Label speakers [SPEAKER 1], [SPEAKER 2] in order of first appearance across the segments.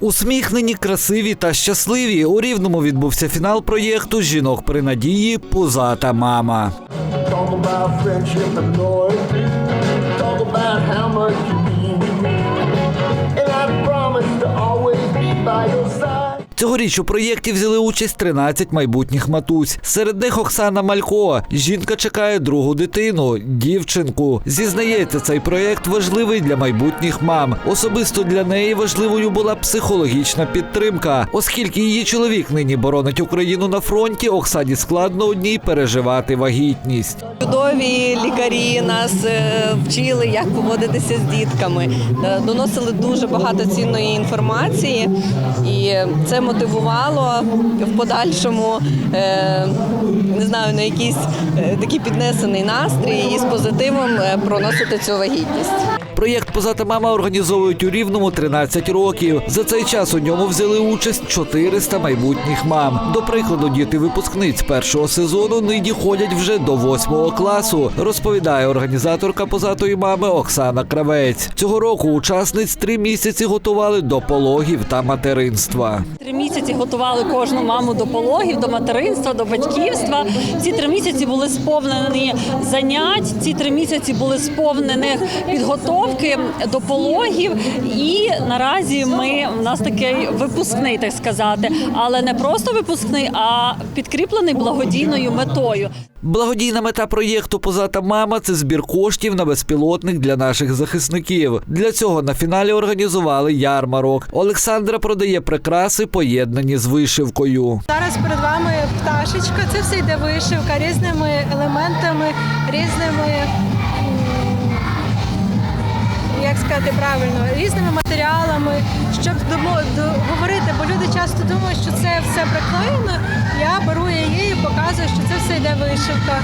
[SPEAKER 1] Усміхнені, красиві та щасливі. У рівному відбувся фінал проєкту Жінок при надії Пузата мама. Цьогоріч у проєкті взяли участь 13 майбутніх матусь. Серед них Оксана Малько. Жінка чекає другу дитину, дівчинку. Зізнається, цей проєкт важливий для майбутніх мам. Особисто для неї важливою була психологічна підтримка, оскільки її чоловік нині боронить Україну на фронті. Оксані складно одній переживати вагітність.
[SPEAKER 2] Чудові лікарі нас е, вчили, як поводитися з дітками, Е, доносили дуже багато цінної інформації, і це мотивувало в подальшому е, не знаю на якийсь е, такий піднесений настрій і з позитивом е, проносити цю вагітність.
[SPEAKER 1] Проєкт Позата мама організовують у Рівному 13 років. За цей час у ньому взяли участь 400 майбутніх мам. До прикладу, діти випускниць першого сезону нині ходять вже до восьмого класу, розповідає організаторка позатої мами Оксана Кравець. Цього року учасниць три місяці готували до пологів та материнства.
[SPEAKER 3] Три місяці готували кожну маму до пологів, до материнства, до батьківства. Ці три місяці були сповнені занять. Ці три місяці були сповнені підготовки до пологів. І наразі ми у нас такий випускний, так сказати, але не просто випускний, а підкріплений благодійною метою.
[SPEAKER 1] Благодійна мета проєкту Позата мама це збір коштів на безпілотник для наших захисників. Для цього на фіналі організували ярмарок. Олександра продає прикраси, поєднані з вишивкою.
[SPEAKER 4] Зараз перед вами пташечка. Це все йде вишивка різними елементами, різними, сказати правильно, різними матеріалами, щоб говорити, бо люди часто думають, що це все приклеєно. Я беру її і показую, що це все йде вишивка.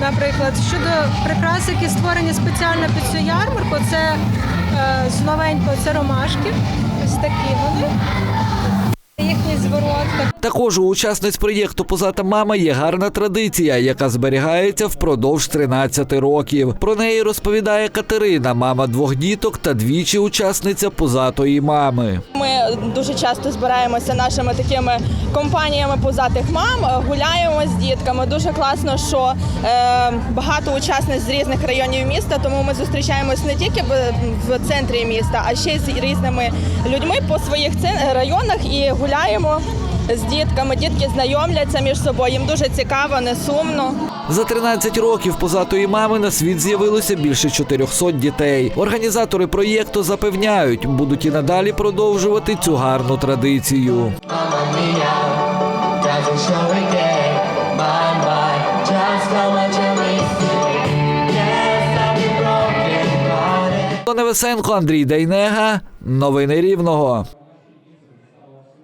[SPEAKER 4] Наприклад, щодо прикрас, які створені спеціально під цю ярмарку, це е, з новенького це ромашки. Ось такі.
[SPEAKER 1] Також учасниць проєкту Позата мама є гарна традиція, яка зберігається впродовж 13 років. Про неї розповідає Катерина, мама двох діток та двічі учасниця позатої мами.
[SPEAKER 5] Ми дуже часто збираємося нашими такими компаніями позатих мам, гуляємо з дітками. Дуже класно, що е, багато учасниць з різних районів міста, тому ми зустрічаємось не тільки в- центрі міста, а ще з різними людьми по своїх районах і гуляємо з дітками. Дітки знайомляться між собою. Їм дуже цікаво, не сумно.
[SPEAKER 1] За 13 років позатої мами на світ з'явилося більше 400 дітей. Організатори проєкту запевняють, будуть і надалі продовжувати цю гарну традицію. Невесенко, Андрій Дейнега. Новини Рівного.